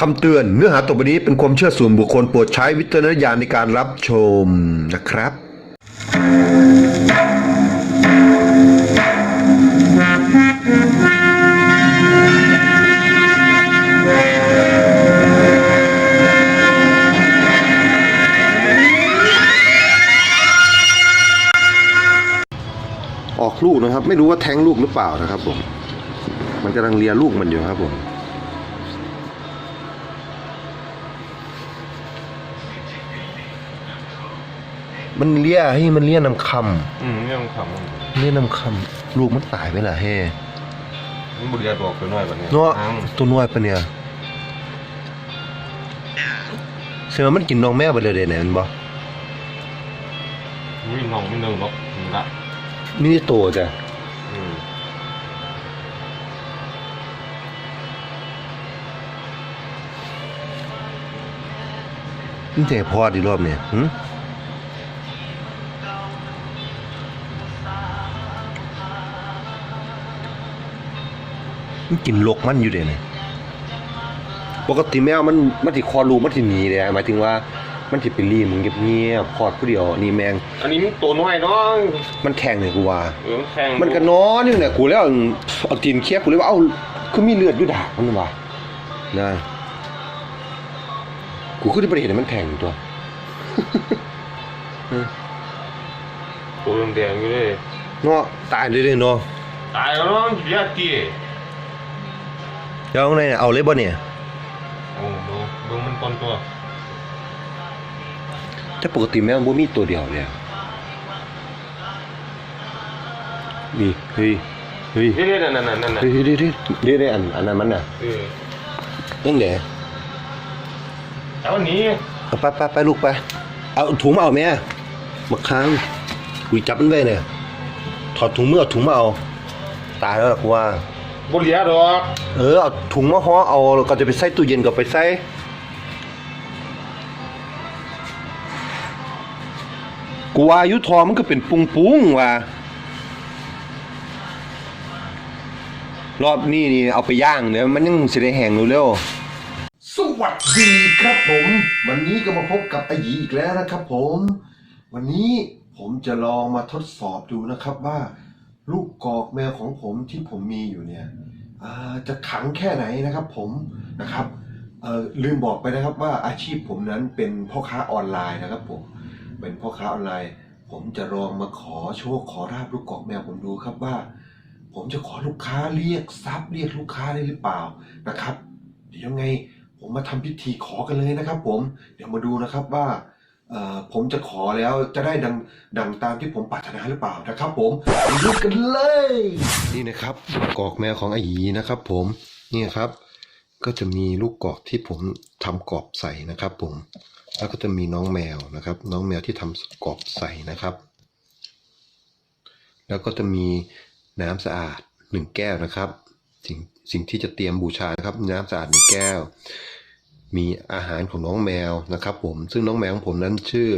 คำเตือนเนื้อหาต่อไปนี้เป็นความเชื่อส่วนบุคคลโปรดใช้วิจารณญาณในการรับชมนะครับ ออกลูกนะครับ ไม่รู้ว่าแท้งลูกหรือเปล่านะครับผม มันกำลังเลียลูกมันอยู่ครับผม มันเลียให้มันเลียนำคอืมเรื่องขำำเลียนำคำลูกมันตายไปละเฮ้มันบุรีรัมย์บอกตัวน้อยแบบนี้เนาะอ้างตัวน้อยปะเนี่ยเสือมันกินน้องแม่ไปเลยเดี๋ยวไหนมันบ่ไม่น้องไม่เนิงหรอกนี่ละมินิโตจ้ะอืมมันจะให้พอดีรอบเนี่ยหึ มันกินลกมันอยู่เดี๋ยวนี้ปกติแมวมันมันสิคอลูกมันสิหนีเลยหมายถึงว่ามันสิไปรีมึงเงียบๆพอดผู้เดียวนี่แมง อันนี้มันตัวน้อยน้องมันแข็งเนี่ยกูว่าเออมันแข็งมันก็นอนอยู่เนี่ยกูแล้วเอาตีนเคี้ยกูเลยว่าเอ้าคือมีเลือดอยู่ดากมันวะนะกูคือที่ประเห็นมันแข็งตัวตัวแดงๆอยู่เลยเนาะตายเลยเนาะตายแล้วน้องเบียร์ตี เดี๋ยวเอาไงเนี่ยเอาเลยบ่เนี่ยโอ้ดูดูมันตอนตัวแต่ปกติแมวบ่มีตัวเดียวเลยอะนี่เฮ้ยเฮ้ยเฮ้ยนั่นนั่นนั่นนั่นเฮ้ยเฮ้ยเฮ้ยเฮ้ยเฮ้ยเฮ้ยอันอันนั้นมันน่ะเออยังไงแต่วันนี้เอาไปไปไปลูกไปเอาถุงมาเอาแม่มาค้างกุยจับมันไว้เนี่ยถอดถุงมือเอาถุงมาเอาตายแล้วล่ะกูว่า บุรีรัมย์ดอกเออเอาถุงมาห่อเอาแล้วก็จะไปใส่ตู้เย็นก็ไปใส่กูว่าอยุทอมันก็เป็นปุงปุงๆว่ะรอบนี้นี่เอาไปย่างเดี๋ยวมันยังสิได้แห้งเร็วๆสวัสดีครับผม วันนี้ก็มาพบกับอายีอีกแล้วนะครับผม วันนี้ผมจะลองมาทดสอบดูนะครับว่า ลูกกอกแมวของผมที่ผมมีอยู่เนี่ยอ่าจะขังแค่ไหนนะครับผมนะครับเอ่อลืมบอกไปนะครับว่าอาชีพผมนั้นเป็นพ่อค้าออนไลน์นะครับผมเป็นพ่อค้าออนไลน์ ผมจะลองมาขอโชคขอราบลูกกอกแมวผมดูครับว่า ผมจะขอลูกค้าเรียกทรัพย์เรียกลูกค้าได้หรือเปล่านะครับ เดี๋ยวยังไงผมมาทำพิธีขอกันเลยนะครับ ผมเดี๋ยวมาดูนะครับว่าเอ่อ ผมจะขอแล้วจะได้ดังดังตามที่ผมปรารถนาหรือเปล่านะครับ ผมไปดูกันเลย นี่นะครับกอกแมวของไอายีนะครับ ผมนี่ครับ ก็จะมีลูกกอกที่ผมทำกรอบใส่นะครับ ผมแล้วก็จะมีน้องแมวนะครับ น้องแมวที่ทำกรอบใส่นะครับ แล้วก็จะมีน้ำสะอาดหนึ่งแก้วนะครับ สิ่งสิ่งที่จะเตรียมบูชานะครับ น้ำสะอาดหนึ่งแก้ว มีอาหารของน้องแมวนะครับผมซึ่งน้องแมวของผมนั้นชื่อ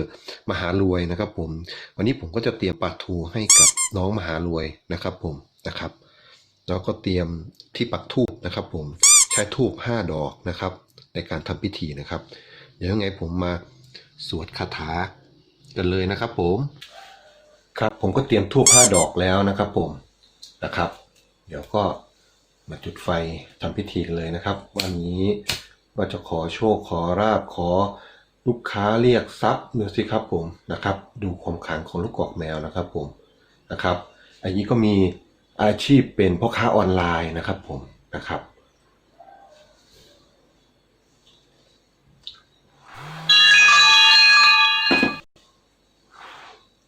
มหารวยนะครับผมวันนี้ผมก็จะเตรียมปลาทูให้กับน้องมหารวยนะครับผมนะครับแล้วก็เตรียมที่ปักทูบนะครับ ผมใช้ทูบห้าดอกนะครับ ในการทำพิธีนะครับ เดี๋ยวยังไงผมมาสวดคาถากันเลยนะครับผมครับผมก็เตรียมทูบห้าดอกแล้วนะครับ ผมนะครับ เดี๋ยวก็มาจุดไฟทำพิธีกันเลยนะครับ วันนี้ ว่าจะขอโชคขอราบขอลูกค้าเรียกทรัพย์ดูสิครับผมนะครับ ดูความขังของลูกกอกแมวนะครับผมนะครับ อันนี้ก็มีอาชีพเป็นพ่อค้าออนไลน์นะครับผมนะครับ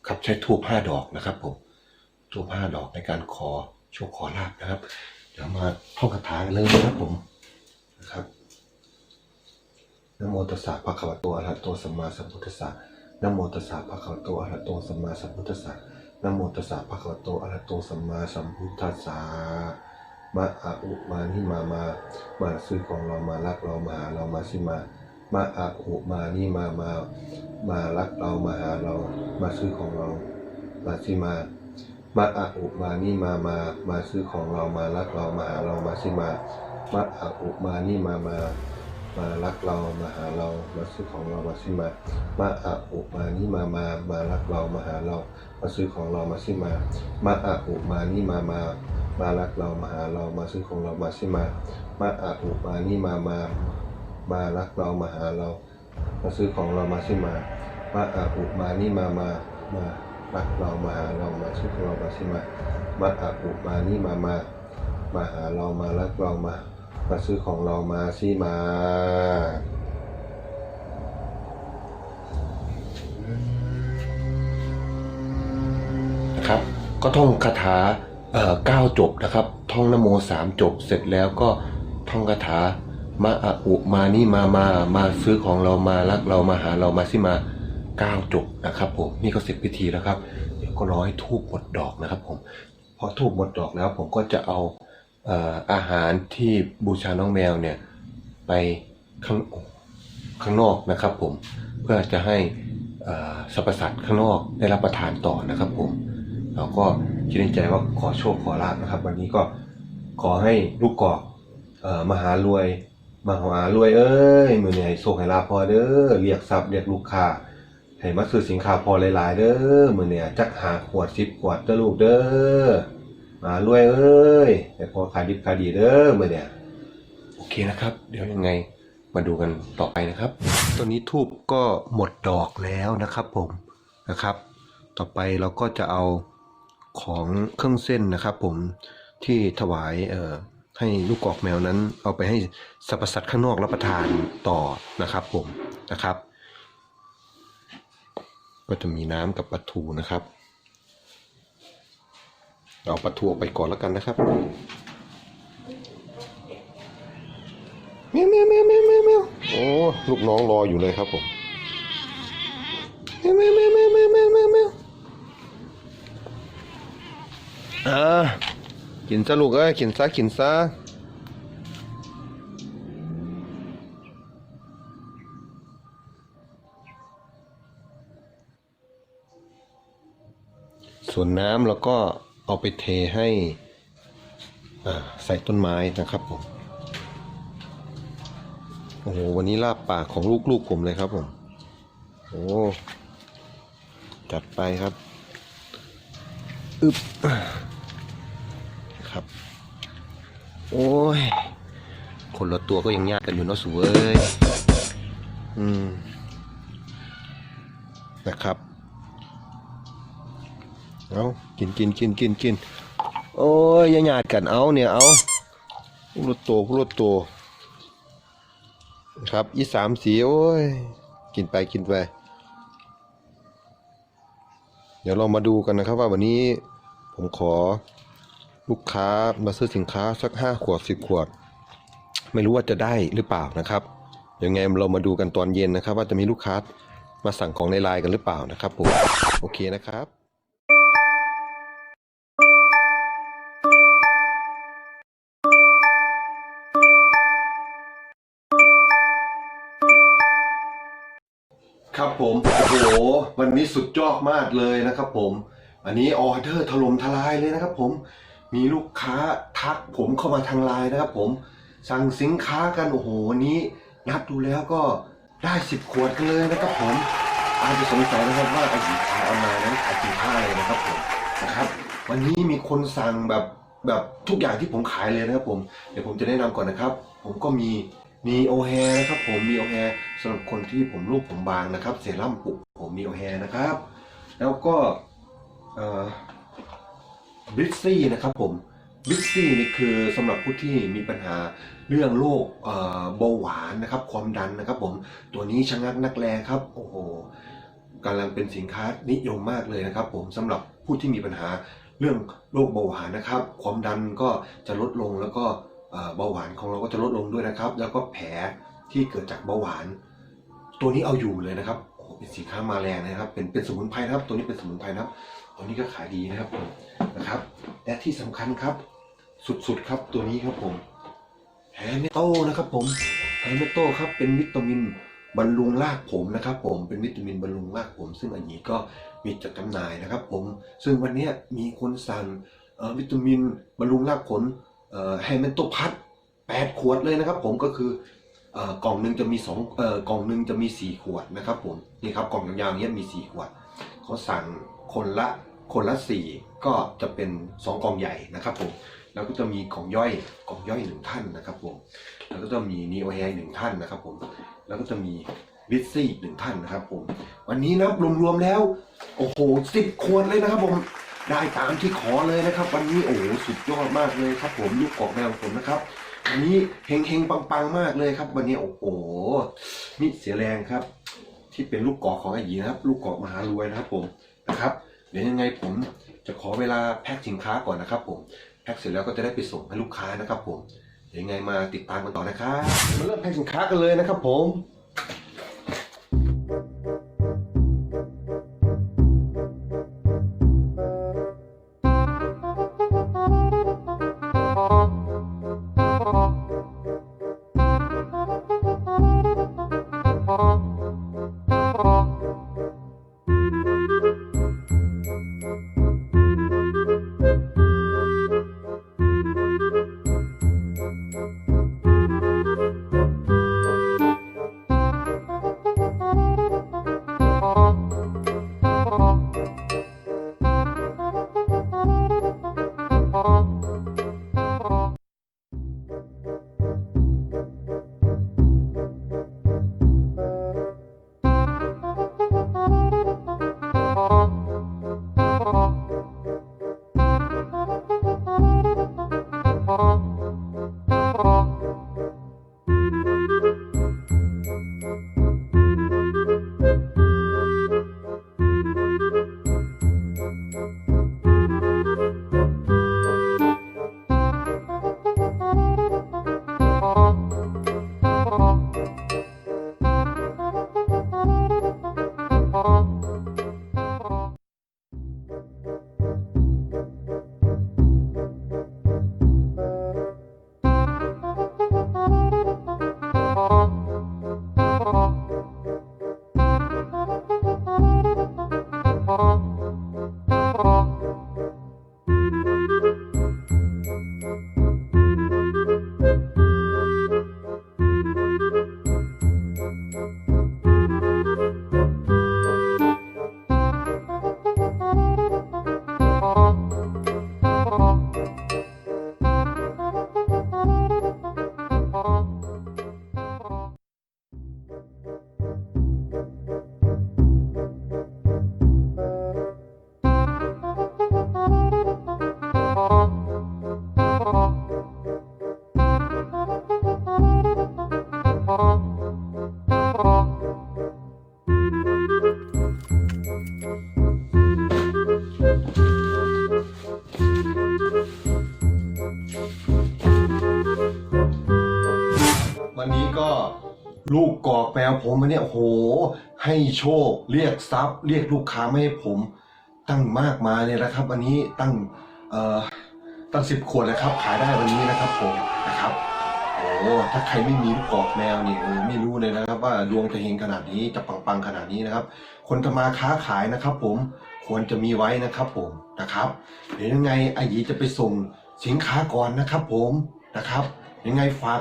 ครับใช้ทูบห้าดอกนะครับผมทูบห้าดอกในการขอโชคขอลาบนะครับ เดี๋ยวมาท่องคาถากันเลยนะครับผมนะครับ นะโมตัสสะภะคะวะโตอะระหะโตสัมมาสัมพุทธัสสะนะโมตัสสะภะคะวะโตอะระหะโตสัมมาสัมพุทธัสสะนะโมตัสสะภะคะวะโตอะระหะโตสัมมาสัมพุทธัสสะมาอาอุมานี่มามามาซื้อของเรามารักเรามาหาเรามาสิมา มาอาอุมานี่มามามารักเรามาหาเรา มาซื้อของเรา มาสิมา มาอาอุมานี่มามามาซื้อของเรามารักเรามาหาเรามาสิมา มาอาอุมานี่มามา มารักเรามาหาเรามาซื้อของเรามาสิมามาอะอุมานี่มามามารักเรามาหาเรามาซื้อของเรามาสิมามาอะอุมานี่มามามารักเรามาหาเรามาซื้อของเรามาสิมามาอะอุมานี่มามามารักเรามาหาเรามาซื้อของเรามาสิมามาอะอุมานี่มามามารักเรามาหาเรามาซื้อของเรามาสิมามาอะอุมานี่มามามาหาเรามารักเรามา มาซื้อของเรามาสิมานะครับ ก็ท่องคาถาเอ่อเก้าจบนะครับ ท่องนโมสามจบเสร็จแล้วก็ท่องคาถามาอะอุมานี่มามามาซื้อของเรามารักเรามาหาเรามาสิมาเก้าจบนะครับ ผมนี่ก็เสร็จพิธีแล้วครับ เดี๋ยวก็ร้อให้ทูบหมดดอกนะครับ ผมพอทูบหมดดอกแล้วผมก็จะเอา อาหารที่บูชาน้องแมวเนี่ยไปข้างข้างนอกนะครับผมเพื่อจะให้สรรพสัตว์ข้างนอกได้รับประทานต่อนะครับผมเราก็คิดในใจว่าขอโชคขอลาบนะครับ วันนี้ก็ขอให้ลูกกอกมหารวยมหารวยเอ้ยมือเนี่ยโชคให้ลาพอเด้อเรียกทรัพย์เรียกลูกค้าให้มาซื้อสินค้าพอหลายๆเด้อมือเนี่ยจักหาขวดสิบขวดเด้อลูกเด้อ มารวยเอ้ยให้พอขายดิบขายดีเด้อมือเนี่ยโอเคนะครับ เดี๋ยวยังไงมาดูกันต่อไปนะครับ ตอนนี้ทูบก็หมดดอกแล้วนะครับผมนะครับ ต่อไปเราก็จะเอาของเครื่องเส้นนะครับ ผมที่ถวายเอ่อให้ลูกกอกแมวนั้น เอาไปให้สรรพสัตว์ข้างนอกรับประทานต่อนะครับผมนะครับ ก็จะมีน้ำกับปลาทูนะครับ เอาปลาทูออกไปก่อนแล้วกันนะครับแมวแมวแมวแมวแมวแมวโอ้ลูกน้องรออยู่เลยครับผมแมวแมวแมวแมวแมวแมวแมวแมวอ่ากินซะลูกเอ้ยกินซะกินซะส่วนน้ำเราก็ เอาไปเทให้ใส่ต้นไม้นะครับผมโอ้โหวันนี้ลาบปากของลูกๆผมเลยครับผมโอ้จัดไปครับอึบครับ โอ้ย คนละตัวก็ยังยากกันอยู่เนาะสเวยอืมนะครับ เอากินกินกินกินกินโอ้ยยังหยาดกันเอาเนี่ยเอาพวกรถโตพวกรถโตครับอีสามสีโอ้ยกินไปกินไปเดี๋ยวเรามาดูกันนะครับว่าวันนี้ผมขอลูกค้ามาซื้อสินค้าสักห้าขวดสิบขวด ไม่รู้ว่าจะได้หรือเปล่านะครับยังไงเรามาดูกันตอนเย็นนะครับ ว่าจะมีลูกค้ามาสั่งของในไลน์กันหรือเปล่านะครับผมโอเคนะครับ ผมโอ้โหวันนี้สุดยอดมากเลยนะครับผม อันนี้ออเดอร์ถล่มทลายเลยนะครับผมมีลูกค้าทักผมเข้ามาทางไลน์นะครับผม สั่งสินค้ากันโอ้โหวันนี้นับดูแล้วก็ได้สิบขวดกันเลยนะครับผมอาจจะสงสัยนะครับว่าไอสินค้าออนไลน์นั้นขายสินค้าอะไรนะครับผมนะครับ วันนี้มีคนสั่งแบบแบบทุกอย่างที่ผมขายเลยนะครับผมเดี๋ยวผมจะแนะนำก่อนนะครับ ผมก็มี มีโอแฮนะครับผมมีโอแฮสำหรับคนที่ผมรูปผมบางนะครับ เซรั่มปลุกผมมีโอแฮนะครับ แล้วก็บริซซี่นะครับผมบริซซี่นี่คือสำหรับผู้ที่มีปัญหาเรื่องโรคเบาหวานนะครับ ความดันนะครับ ผมตัวนี้ชะงักนักแลครับโอ้โหกำลังเป็นสินค้านิยมมากเลยนะครับ ผมสำหรับผู้ที่มีปัญหาเรื่องโรคเบาหวานนะครับ ความดันก็จะลดลงแล้วก็ เบาหวานของเราก็จะลดลงด้วยนะครับ แล้วก็แผลที่เกิดจากเบาหวาน ตัวนี้เอาอยู่เลยนะครับโอ้เป็นสินค้ามาแรงนะครับ เป็นเป็นสมุนไพรนะครับ ตัวนี้เป็นสมุนไพรนะครับ ตัวนี้ก็ขายดีนะครับผมนะครับ และที่สำคัญครับ สุดๆครับตัวนี้ครับผมแฮมเมโต้นะครับ ผมแฮมเมโต้ครับเป็นวิตามินบำรุงรากผมนะครับ ผมเป็นวิตามินบำรุงรากผม ซึ่งอันนี้ก็มีจัดจำหน่ายนะครับ ผมซึ่งวันนี้มีคนสั่งวิตามินบำรุงรากผม แฮมเมนโตพัทแปดขวดเลยนะครับ ผมก็คืออกล่องหนึ่งจะมีสองอกล่องหนึ่งจะมีสี่ขวดนะครับ ผมนี่ครับกล่องยาวๆเนี้ยมีสี่ขวดเขาสั่งคนละคนละสี่ก็จะเป็นสองกล่องใหญ่นะครับ ผมแล้วก็จะมีกล่องย่อยกล่องย่อยหนึ่งท่านนะครับ ผม แล้วก็จะมีนีโอไอหนึ่งท่านนะครับ ผมแล้วก็จะมีวิซซี่หนึ่งท่านนะครับ ผม วันนี้นับรวมๆแล้ว โอ้โหสิบขวดเลยนะครับ ผม ได้ตามที่ขอเลยนะครับ วันนี้โอ้โหสุดยอดมากเลยครับ ผมลูกกอกแมวของผมนะครับวันนี้เฮงเฮงปังปังมากเลยครับ วันนี้โอ้โหนี่เสียแรงครับ ที่เป็นลูกกอกของไอ้หยีนะครับ ลูกกอกมหารวยนะครับ ผมนะครับ เดี๋ยวยังไงผมจะขอเวลาแพ็คสินค้าก่อนนะครับ ผมแพ็คเสร็จแล้วก็จะได้ไปส่งให้ลูกค้านะครับ ผมเดี๋ยวยังไงมาติดตามกันต่อนะครับมาเริ่มแพ็คสินค้ากันเลยนะครับ ผม วันนี้ก็ลูกกอกแมวผมวันนี้โอ้โห ให้โชค เรียกทรัพย์ เรียกลูกค้าไม่ให้ผม ตั้งมากมายเลยนะครับ วันนี้ตั้งเอ่อตั้งสิบขวดนะครับ ขายได้วันนี้นะครับผมนะครับโอ้ถ้าใครไม่มีลูกกอกแมวนี่เออไม่รู้เลยนะครับ ว่าดวงจะเฮงขนาดนี้จะปังๆขนาดนี้นะครับ คนทำมาค้าขายนะครับ ผมควรจะมีไว้นะครับ ผมนะครับเดี๋ยวยังไงไอายีจะไปส่ง สินค้าก่อนนะครับผมนะครับยังไงฝาก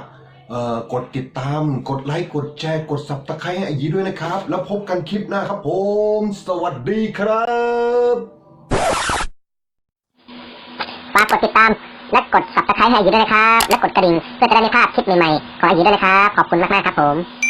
กดติดตาม กดไลค์ กดแชร์ กดสับตะไคร้ให้ไอายีด้วยนะครับ แล้วพบกันคลิปหน้าครับผม สวัสดีครับฝากกดติดตาม และกด subscribe ให้อายุด้วยนะครับ และกดกระดิ่งเพื่อจะได้ไม่พลาดคลิปใหม่ๆ ของอายุด้วยนะครับ ขอบคุณมากๆครับผม